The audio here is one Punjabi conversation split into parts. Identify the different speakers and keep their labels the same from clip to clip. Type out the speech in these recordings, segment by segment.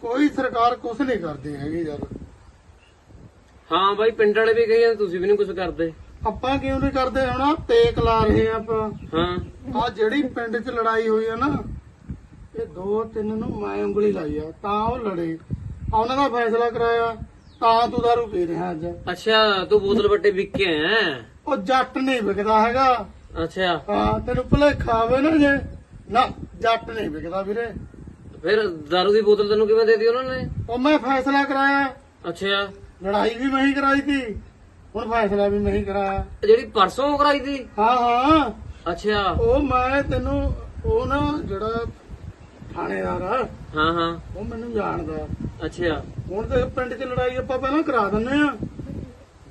Speaker 1: ਕੋਈ ਸਰਕਾਰ ਕੁਝ ਨਹੀਂ ਕਰਦੀ ਹੈਗੀ ਯਾਰ।
Speaker 2: ਹਾਂ ਬਾਈ ਪਿੰਡ ਵਾਲੇ ਵੀ ਕਹੀ ਜਾਂਦੇ ਤੁਸੀਂ ਵੀ ਨਹੀਂ ਕੁਝ ਕਰਦੇ।
Speaker 1: ਆਪਾਂ ਕਿਉਂ ਨਹੀਂ ਕਰਦੇ? ਹੁਣ ਆਹ ਤੇਕ ਲਾ ਰਹੇ ਆ ਆਪਾਂ।
Speaker 2: ਹਾਂ।
Speaker 1: ਆ ਜਿਹੜੀ ਪਿੰਡ 'ਚ ਲੜਾਈ ਹੋਈ ਆ ਨਾ ਇਹ ਦੋ ਤਿੰਨ ਨੂੰ ਮੈਂ ਉਂਗਲੀ ਲਾਈ ਆ ਤਾਂ ਉਹ ਲੜੇ। ਉਹਨਾਂ ਦਾ ਫੈਸਲਾ ਕਰਾਇਆ ਤਾਂ ਤੂੰ ਦਾਰੂ ਪੀ ਰਿਹਾ ਅੱਜ।
Speaker 2: ਅੱਛਾ ਤੂੰ ਬੋਤਲ ਬੱਟੇ ਵਿਕ ਕੇ ਆਇਆ ਹੈਂ?
Speaker 1: ਉਹ ਜੱਟ ਨਹੀਂ ਵਿਕਦਾ ਹੈਗਾ।
Speaker 2: ਅੱਛਾ।
Speaker 1: ਹਾਂ ਤੈਨੂੰ ਭੁਲੇਖਾ ਆਵੇ ਨਾ ਜੇ। ਨਾ ਜੱਟ ਨਹੀਂ ਵਿਕਦਾ ਵੀਰੇ।
Speaker 2: ਫਿਰ ਦਾਰੂ ਦੀ ਬੋਤਲ ਤੈਨੂੰ ਕਿਵੇਂ ਦੇ ਦਿੱਤੀ ਉਹਨਾਂ ਨੇ?
Speaker 1: ਉਹ ਮੈਂ ਫੈਸਲਾ ਕਰਾਇਆ।
Speaker 2: ਅੱਛਾ।
Speaker 1: ਲੜਾਈ ਵੀ ਮੈਂ ਹੀ ਕਰਾਈ ਸੀ। ਹੁਣ ਫੈਸਲਾ ਵੀ ਮੈਂ ਹੀ ਕਰਾਇਆ।
Speaker 2: ਜਿਹੜੀ ਪਰਸੋਂ ਕਰਾਈ ਤੀ
Speaker 1: ਹਾਂ ਹਾਂ।
Speaker 2: ਅੱਛਾ।
Speaker 1: ਉਹ ਮੈਂ ਤੈਨੂੰ ਉਹ ਨਾ ਜਿਹੜਾ ਥਾਣੇਦਾਰ ਆ
Speaker 2: ਹਾਂ ਹਾਂ।
Speaker 1: ਉਹ ਮੈਨੂੰ ਜਾਣਦਾ।
Speaker 2: ਅੱਛਾ।
Speaker 1: ਹੁਣ ਤੇ ਪਿੰਡ 'ਚ ਲੜਾਈ ਆਪਾਂ ਪਹਿਲਾਂ ਕਰਾ ਦਿੰਨੇ ਆ।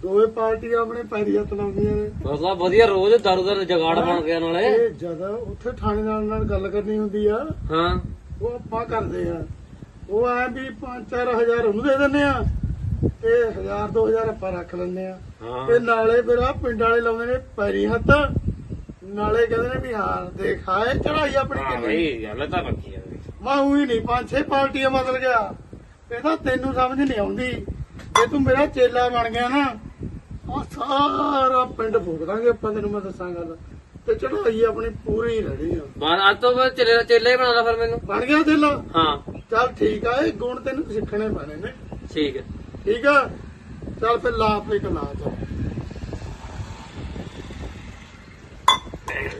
Speaker 1: ਦੋਵੇਂ ਪਾਰਟੀਆਂ ਆਪਣੇ ਪੈਰੀ ਹੱਥ ਲਾਉਂਦੀਆਂ ਨੇ।
Speaker 2: ਬਹੁਤ ਵਧੀਆ ਰੋਜ਼ ਦਾਰੂ ਦਾ ਜਗਾੜ ਬਣ ਗਿਆ ਨਾਲੇ।
Speaker 1: ਇਹ ਜਦ ਉੱਥੇ ਥਾਣੇਦਾਰ ਨਾਲ ਗੱਲ ਕਰਨੀ ਹੁੰਦੀ ਆ।
Speaker 2: ਹਾਂ।
Speaker 1: ਉਹ ਆਪਾਂ ਕਰਦੇ ਆ। ਉਹ ਐ ਵੀ 5-4000 ਉਹਨੂੰ ਦੇ ਦਿੰਨੇ ਆ ਤੇ 1000 2000 ਆਪਾਂ ਰੱਖ ਲੈਂਦੇ ਆ। ਤੇ ਨਾਲੇ ਫਿਰ ਆ ਪਿੰਡ ਵਾਲੇ ਲਾਉਂਦੇ ਨੇ ਪੈਰੀ ਹੱਥ। ਨਾਲੇ ਕਹਿੰਦੇ ਨੇ ਵੀ ਹਾਂ ਦੇਖ ਆਏ ਚੜਾਈ ਆਪਣੀ ਕਿੰਨੀ।
Speaker 2: ਗੱਲ ਤਾਂ ਪੱਕੀ ਆ।
Speaker 1: ਮੈਂ ਉਹੀ ਨਹੀਂ ਪੰਜ ਛੇ ਪਾਰਟੀਆਂ ਬਦਲ ਗਿਆ। ਇਹ ਤਾਂ ਤੈਨੂੰ ਸਮਝ ਨਹੀਂ ਆਉਂਦੀ। ਜੇ ਤੂੰ ਮੇਰਾ ਚੇਲਾ ਬਣ ਗਿਆ ਨਾ ਆ ਸਾਰਾ ਪਿੰਡ ਫੂਕ ਦਾਂਗੇ ਆਪਾਂ ਤੈਨੂੰ ਮੈਂ ਦੱਸਾਂ ਗੱਲ। ਤੇ ਚੜਾਈ ਆਪਣੀ ਪੂਰੀ ਰਹਿਣੀ ਆ।
Speaker 2: ਬਾਅਦ ਅੱਜ ਤੋਂ ਬਾਅਦ ਚੇਲੇ ਚੇਲੇ ਹੀ ਬਣਾਦਾ ਫਿਰ ਮੈਨੂੰ।
Speaker 1: ਬਣ ਗਿਆ ਚੇਲਾ?
Speaker 2: ਹਾਂ।
Speaker 1: ਚੱਲ ਠੀਕ ਆ ਇਹ ਗੁਣ ਤੈਨੂੰ ਸਿੱਖਣੇ ਪੈਣੇ ਨੇ।
Speaker 2: ਠੀਕ ਹੈ।
Speaker 1: ਠੀਕ ਆ? ਚੱਲ ਫਿਰ ਲਾ ਆਪੇ ਕਲਾ ਚੱਲ।